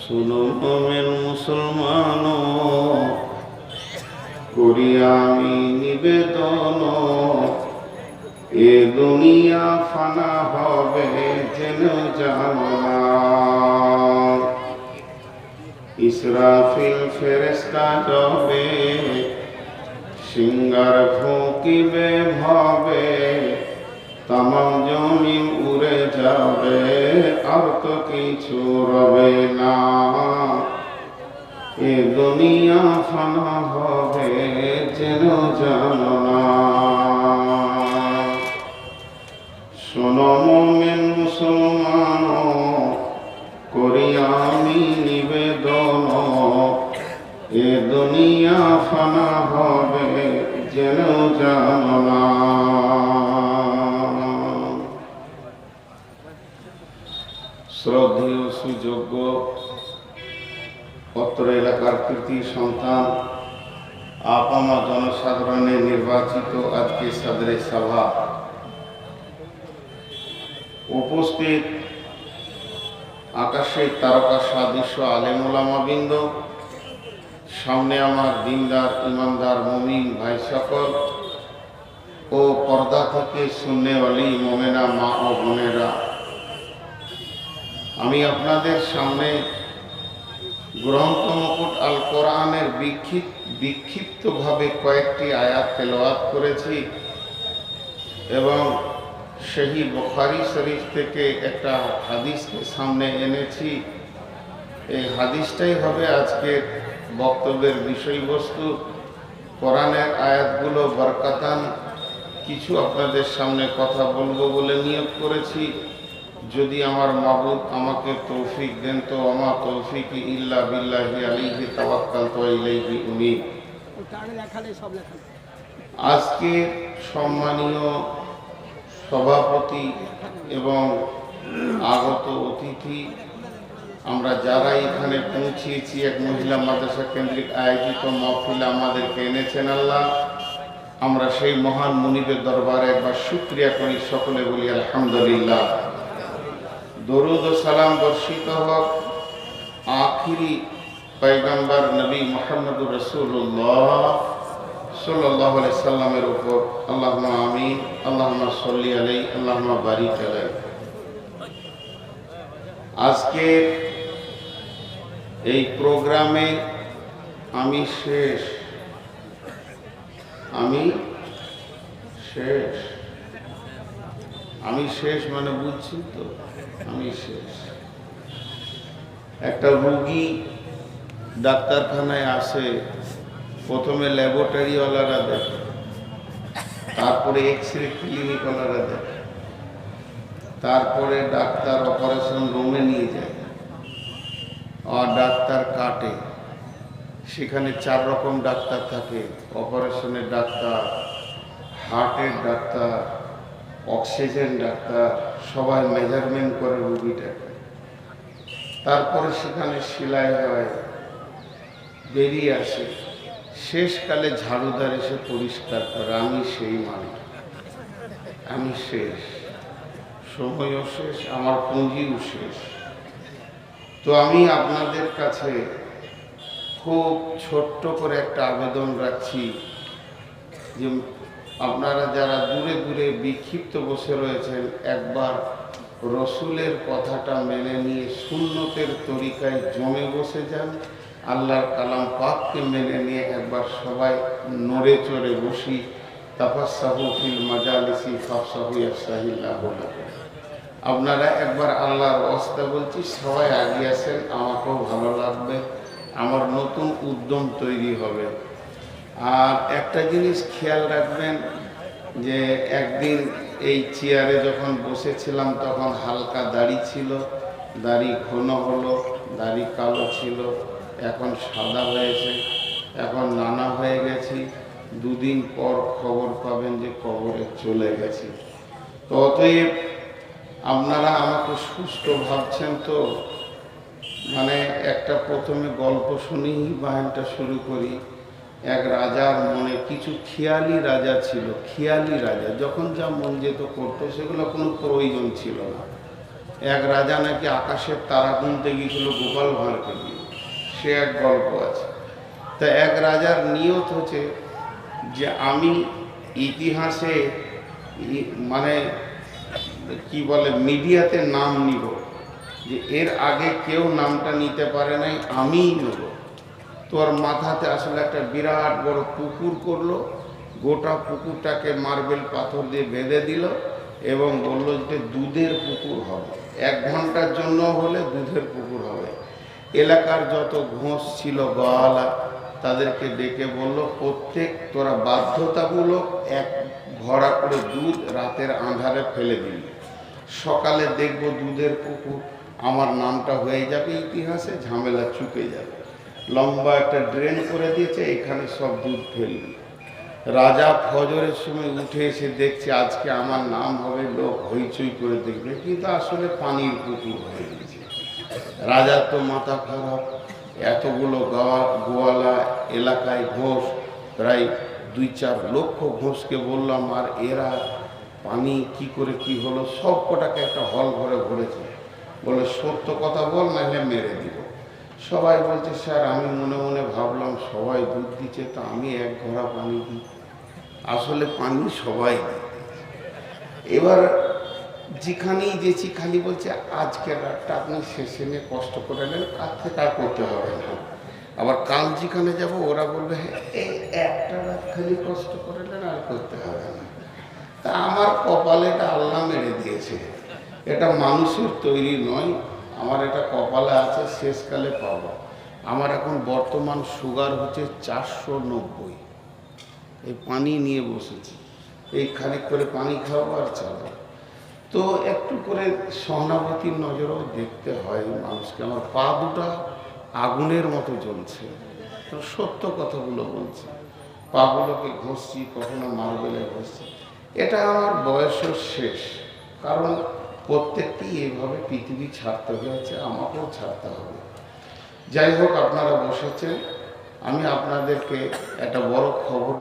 শুনো মোমেন মুসলমান, করি আমি নিবেদন। এ দুনিয়া ফানা হবে যেন জানা ইসরাফিল ফেরেস্তা যাবে, সিঙ্গার ফুকিবে ভাবে তাম জমিন উড়ে যাবে, আর তো কিছু রবে না। এ দুনিয়া ফানা হবে যেন জানো না। শোনো মোমেন মুসলমান করি আমি নিবেদন। এ দুনিয়া ফানা হবে যেন জানো না। শ্রদ্ধেয় সুযোগ্য অত্র এলাকার কৃতি সন্তান, আপামা জনসাধারণের নির্বাচিত আজকে সাদরে সভা। উপস্থিত আকাশে তারকা সাদৃশ্য আলেমুলামাবৃন্দ সামনে আমার দিনদার, ইমানদার, মমিন ভাই সকল, ও পর্দা থেকে শূন্যওয়ালি মোমেনা মা ও বোনেরা। আমি আপনাদের সামনে গ্রন্থ মুকুট আল কোরআনের বিক্ষিপ, বিক্ষিপ্তভাবে কয়েকটি আয়াত তেলাওয়াত করেছি এবং সেই বখারি শরীফ থেকে একটা হাদিসকে সামনে এনেছি। এই হাদিসটাই হবে আজকের বক্তব্যের বিষয়বস্তু। কোরআনের আয়াতগুলো বরকাতান, কিছু আপনাদের সামনে কথা বলব বলে নিয়োগ করেছি। যদি আমার মাবুদ আমাকে তৌফিক দেন, তো আমার তৌফিক ইল্লা বিল্লাহি আলাইহি তাওয়াক্কাল তো ইলাইহি আজকে সম্মানীয় সভাপতি এবং আগত অতিথি, আমরা যারা এখানে পৌঁছিয়েছি, এক মহিলা মাদ্রাসা কেন্দ্রিক আয়োজিত মহফিল আমাদেরকে এনেছেন আল্লাহ। আমরা সেই মহান মনিবের দরবারে একবার শুক্রিয়া করি, সকলে বলি আলহামদুলিল্লাহ। দরুদ ও সালাম বর্ষিত হোক আখিরি পয়গম্বর নবী মোহাম্মদুর রসুল্লাহ সাল্লাহ সাল্লামের উপর। আল্লাহ আমি আল্লাহ সল্লি আলাই আল্লাহ বারিক আলাই আজকে এই প্রোগ্রামে আমি শেষ। আমি শেষ। আমি শেষ মানে বুঝছি তো, আমি শেষ। একটা রুগী ডাক্তারখানায় আসে, প্রথমে ল্যাবরেটরিওয়ালারা দেখে, তারপরে এক্স রে ক্লিনিকওয়ালারা দেখে, তারপরে ডাক্তার অপারেশন রুমে নিয়ে যায়। আর ডাক্তার কাটে, সেখানে চার রকম ডাক্তার থাকে অপারেশনের ডাক্তার হার্টের ডাক্তার অক্সিজেন ডাক্তার, সবাই মেজারমেন্ট করে রুগীটাকে। তারপরে সেখানে সেলাই হয়, বেরিয়ে আসে। শেষকালে ঝাড়ুদার এসে পরিষ্কার করে, আমি সেই মানুষ, আমি শেষ, সময়ও শেষ, আমার পুঁজিও শেষ। তো আমি আপনাদের কাছে খুব ছোট্ট করে একটা আবেদন রাখছি যে আপনারা যারা দূরে দূরে বিক্ষিপ্ত বসে রয়েছেন, একবার রসুলের কথাটা মেনে নিয়ে শূন্যতের তরিকায় জমে বসে যান। আল্লাহর কালাম পাককে মেনে নিয়ে একবার সবাই নড়ে চড়ে বসি। তাফাসাহু ফিল মাজালিসি ফাফসাহু ইয়াসাহিল্লাহ আপনারা একবার আল্লাহর অবস্থা বলছি, সবাই আগিয়ে আসেন, আমাকেও ভালো লাগবে। আমার নতুন উদ্যম তৈরি হবে। আর একটা জিনিস খেয়াল রাখবেন যে একদিন এই চেয়ারে যখন বসেছিলাম, তখন হালকা দাড়ি ছিল, দাড়ি ঘন হলো, দাড়ি কালো ছিল, এখন সাদা হয়েছে, এখন নানা হয়ে গেছি। দুদিন পর খবর পাবেন যে কবরে চলে গেছি। তো অতএব আপনারা আমাকে সুস্থ ভাবছেন তো? মানে একটা প্রথমে গল্প শুনেই বায়ানটা শুরু করি। এক রাজার মনে কিছু খেয়ালি রাজা ছিল, খেয়ালি রাজা। যখন যা মন যেত করতো, সেগুলো কোনো প্রয়োজন ছিল না। এক রাজা নাকি আকাশের তারা গুনতে গিয়েছিল, গোপাল ভাঁড়কে দিয়ে সে এক গল্প আছে। তা এক রাজার নিয়ত হচ্ছে যে, আমি ইতিহাসে মানে কি বলে, মিডিয়াতে নাম নিব। যে এর আগে কেউ নামটা নিতে পারে নাই, আমিই নেব। তোর মাথাতে আসলে একটা বিরাট বড় পুকুর করল, গোটা পুকুরটাকে মার্বেল পাথর দিয়ে বেঁধে দিল এবং বলল যে দুধের পুকুর হবে। এক ঘণ্টার জন্য হলে দুধের পুকুর হবে। এলাকার যত ঘোষ ছিল, গোয়ালা, তাদেরকে ডেকে বলল, প্রত্যেক তোরা বাধ্যতামূলক এক ঘড়া করে দুধ রাতের আঁধারে ফেলে দিবি। সকালে দেখব দুধের পুকুর, আমার নামটা হয়ে যাবে ইতিহাসে, ঝামেলা চুকে যাবে। লম্বা একটা ড্রেন করে দিয়েছে, এখানে সব দুধ ফেলবি রাজা ফজরের সময় উঠে এসে দেখছে, আজকে আমার নাম হবে লোক হইচই করে দেখবে, কিন্তু আসলে পানির পুকুর হয়ে গেছে। রাজার তো মাথা খারাপ, এতগুলো গাওয়া, গোয়ালা এলাকায় ঘোষ, প্রায় দুই চার লক্ষ ঘোষকে বললাম, আর এরা পানি কি করে কি হলো? সব কটাকে একটা হল ঘরে ভরেছে। বলে, সত্য কথা বল, নাহলে মেরে দিব। সবাই বলছে, স্যার, আমি মনে মনে ভাবলাম সবাই দুধ দিচ্ছে, তো আমি এক ঘোড়া পানি দিই। আসলে পানি সবাই এবার যেখানেই যেছি খালি বলছে আজকের রাতটা আপনি শেষে নিয়ে কষ্ট করে নেন কার থেকে আর করতে হবে না। আবার কাল যেখানে যাব, ওরা বলবে হ্যাঁ এই একটা রাত খালি কষ্ট করে নেন, আর করতে হবে না। তা আমার কপালে এটা আল্লাহ মেরে দিয়েছে। এটা মানুষের তৈরি নয় আমার এটা কপালে আছে, শেষকালে পাবো। আমার এখন বর্তমান সুগার হচ্ছে চারশো নব্বই। এই পানি নিয়ে বসেছি। এই খানিক করে পানি খাওয়াবো আর চালাবো তো একটু করে সহানুভূতির নজরও দেখতে হয় মানুষকে। আমার পা দুটা আগুনের মতো জ্বলছে। তো সত্য কথাগুলো বলছে। পাগুলোকে ঘষছি, কখনো মার্বেলে ঘষছি। এটা আমার বয়সও শেষ। কারণ প্রত্যেকটি এইভাবে পৃথিবী ছাড়তে হয়েছে, আমাকেও ছাড়তে হবে। যাই হোক, আপনারা বসেছেন। আমি আপনাদেরকে একটা বড় খবর